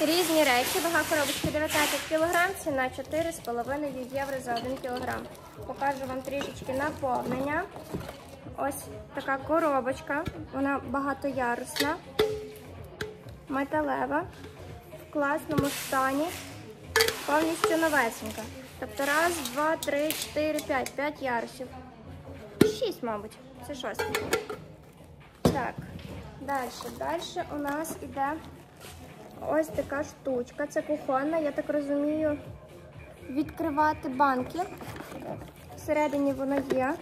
Різні речі, вага коробочки 19 кг, ціна 4,5 євро за 1 кг. Покажу вам трішечки наповнення. Ось така коробочка, вона багатоярусна, металева, в класному стані, повністю новесенька. Тобто раз, два, три, чотири, п'ять, п'ять ярусів. Шість, мабуть, це шостий. Так, далі. Далі у нас іде ось така штучка. Це кухонна, я так розумію, відкривати банки. Всередині воно є.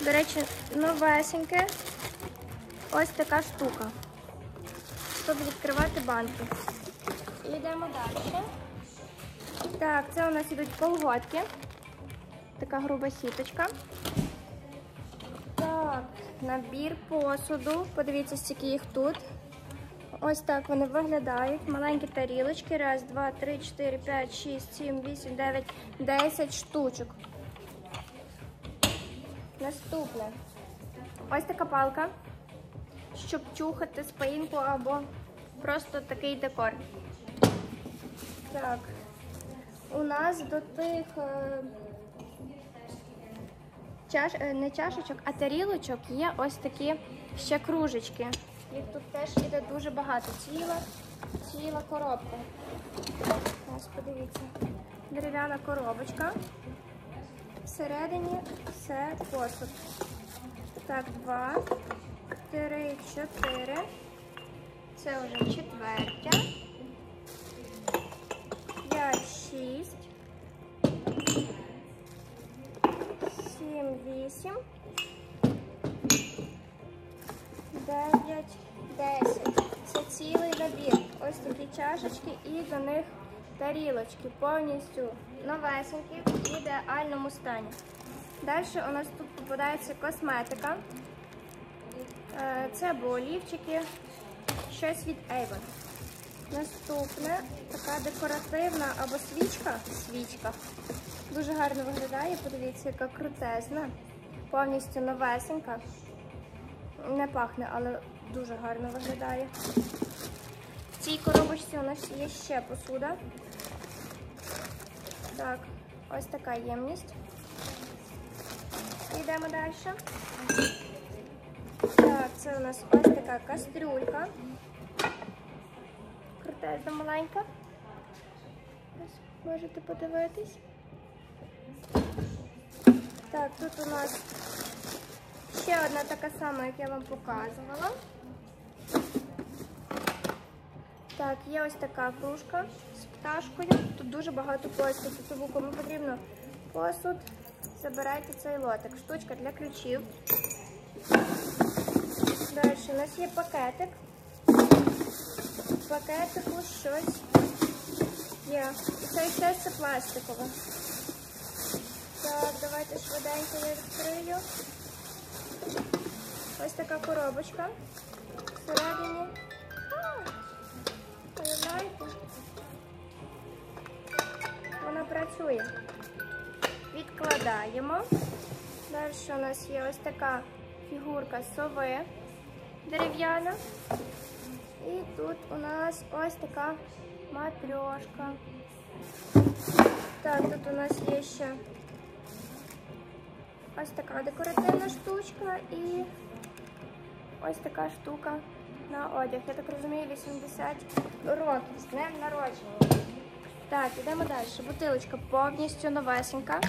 До речі, новесеньке. Ось така штука. Щоб відкривати банки. Йдемо далі. Так, це у нас ідуть колготки. Така груба сіточка. Так, набір посуду. Подивіться, скільки їх тут. Ось так вони виглядають. Маленькі тарілочки. Раз, два, три, чотири, п'ять, шість, сім, вісім, дев'ять, десять штучок. Наступне. Ось така палка, щоб чухати спинку або просто такий декор. Так. У нас до тих е, чаш, е, не чашечок, а тарілочок є ось такі ще кружечки. Їх тут теж іде дуже багато. Ціла, ціла коробка. Ось подивіться. Дерев'яна коробочка. Всередині все посуд. Так, два, три, чотири. Це вже четвертя. П'ять, шість. Сім, вісім. Дев'ять, десять. Це цілий набір. Ось такі чашечки і до них тарілочки. Повністю новесенькі в ідеальному стані. Далі у нас тут попадається косметика. Е, Це або олівчики, щось від Avon. Наступне така декоративна або свічка. Свічка. Дуже гарно виглядає. Подивіться, яка крутезна. Повністю новесенька. Не пахне, але дуже гарно виглядає. В цій коробочці у нас є ще посуда. Так, ось така ємність. Йдемо далі. Так, це у нас ось така кастрюлька. Крутезна маленька. Можете подивитись. Так, тут у нас ще одна така сама, як я вам показувала. Так, є ось така кружка з пташкою. Тут дуже багато посуду. Тому кому потрібно посуд, забирайте цей лотик. Штучка для ключів. Далі у нас є пакетик. В пакетику щось є. І це все це пластикове. Так, давайте швиденько я відкрию. Ось така коробочка. Всередині. Уявляєте? Вона працює. Відкладаємо. Далі у нас є ось така фігурка сови дерев'яна. І тут у нас ось така матрьошка. Так, тут у нас є ще ось така декоративна штучка і ось така штука на одяг. Я так розумію, 80 років з днем народження. Так, йдемо далі. Бутилочка повністю новесенька.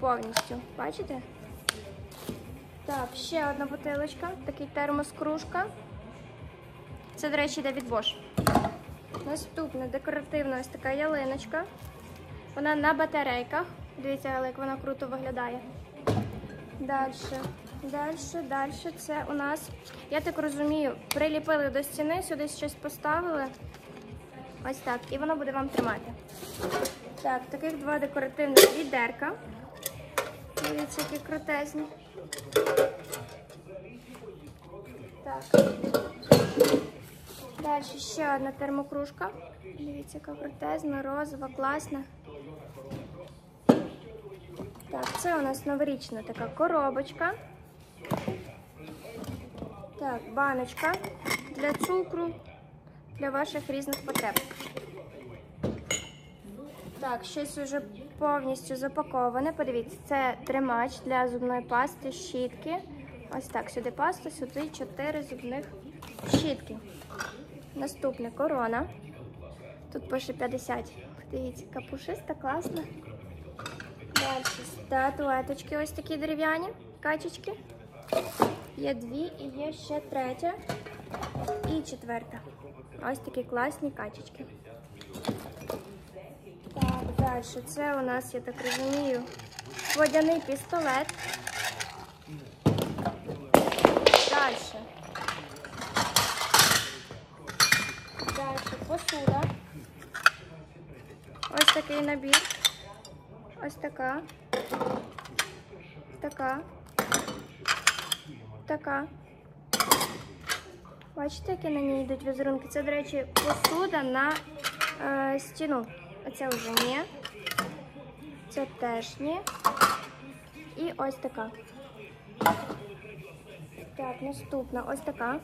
Повністю. Бачите? Так, ще одна бутилочка, такий термос-кружка. Це, до речі, йде від Bosch. Наступна декоративна ось така ялиночка. Вона на батарейках. Дивіться, як вона круто виглядає. Далі, далі, далі. Це у нас, я так розумію, приліпили до стіни, сюди щось поставили. Ось так. І воно буде вам тримати. Так, таких два декоративних відерка. Дивіться, які крутезні. Так. Далі ще одна термокружка. Дивіться, яка крутезна, розова, класна. Так, це у нас новорічна така коробочка. Так, баночка для цукру, для ваших різних потреб. Так, щось вже повністю запаковане. Подивіться, це тримач для зубної пасти, щітки. Ось так, сюди паста, сюди 4 зубних щітки. Наступне корона. Тут пише 50. Дивіться, капушиста, класна. Статуеточки ось такі дерев'яні, качечки. Є дві і є ще третя і четверта. Ось такі класні качечки. Так, далі. Це у нас, я так розумію, водяний пістолет. Далі. Далі посуда. Ось такий набір. Ось така. Така. Така. Бачите, які на ній йдуть візерунки? Це, до речі, посуда на е, стіну. Оце вже ні. Це теж ні. І ось така. Так, наступна ось така.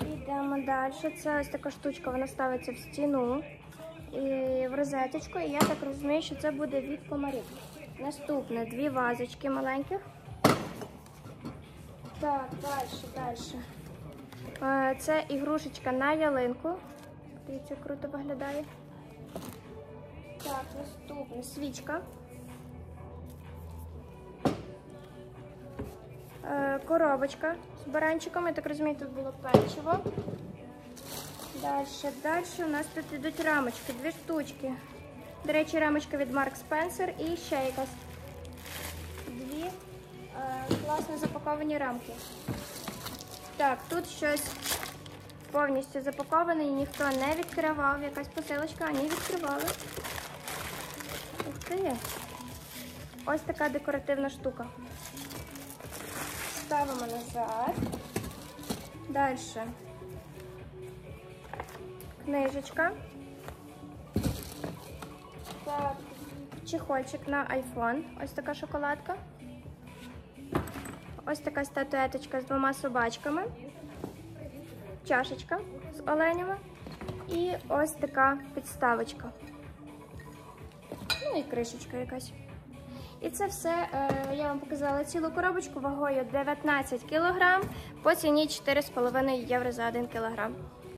Йдемо далі. Це ось така штучка, вона ставиться в стіну в розеточку. І я так розумію, що це буде від комарів. Наступне дві вазочки маленьких. Так, далі, далі. Е, Це ігрушечка на ялинку. Дивіться, круто виглядає. Так, наступне свічка. Е, Коробочка з баранчиком. Я так розумію, тут було печиво. Далі, далі у нас тут йдуть рамочки, дві штучки. До речі, рамочка від Mark Spencer і ще якась. Дві е, класно запаковані рамки. Так, тут щось повністю запаковане і ніхто не відкривав. Якась посилочка, а ні, відкривали. Ух ти! Ось така декоративна штука. Ставимо назад. Далі. Книжечка. Чехольчик на iPhone. Ось така шоколадка. Ось така статуеточка з двома собачками. Чашечка з оленями. І ось така підставочка. Ну і кришечка якась. І це все е, я вам показала цілу коробочку вагою 19 кг по ціні 4,5 євро за 1 кг.